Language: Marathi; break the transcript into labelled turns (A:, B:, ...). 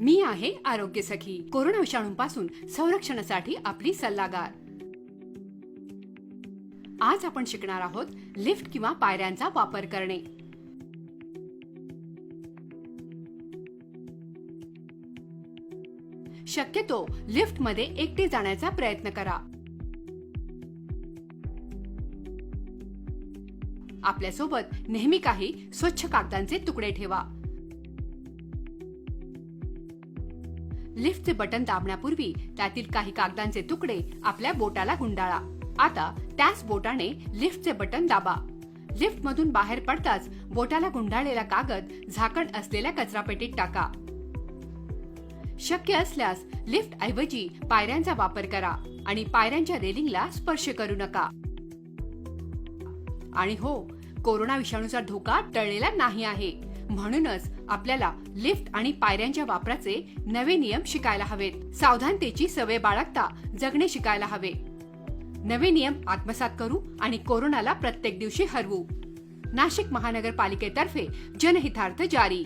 A: मी आहे आरोग्य सखी कोरोना विषाणूपासून संरक्षणासाठी आपली सल्लागार. आज आपण शिकणार आहोत लिफ्ट किंवा पायऱ्यांचा वापर करणे. शक्यतो लिफ्टमध्ये एकटे जाण्याचा प्रयत्न करा. आपल्यासोबत नेहमी काही स्वच्छ कागदांचे तुकडे ठेवा. लिफ्टचे बटन दाबण्यापूर्वी त्यातील काही कागदांचे तुकडे आपल्या बोटाला गुंडाळा. आता त्याच बोटाने लिफ्टचे बटन दाबा. लिफ्टमधून बाहेर पडताच बोटाला गुंडाळलेला कागद झाकण असलेल्या कचरापेटीत टाका. शक्य असल्यास लिफ्ट ऐवजी पायऱ्यांचा वापर करा आणि पायऱ्यांच्या रेलिंगला स्पर्श करू नका. आणि हो कोरोना विषाणूचा धोका टळलेला नाही आहे. म्हणूनच आपल्याला लिफ्ट आणि पायऱ्यांच्या वापराचे नवे नियम शिकायला हवेत. सावधानतेची सवय बाळगता जगणे शिकायला हवे. नवे नियम आत्मसात करू आणि कोरोनाला प्रत्येक दिवशी हरवू. नाशिक महानगरपालिकेतर्फे जनहितार्थ जारी.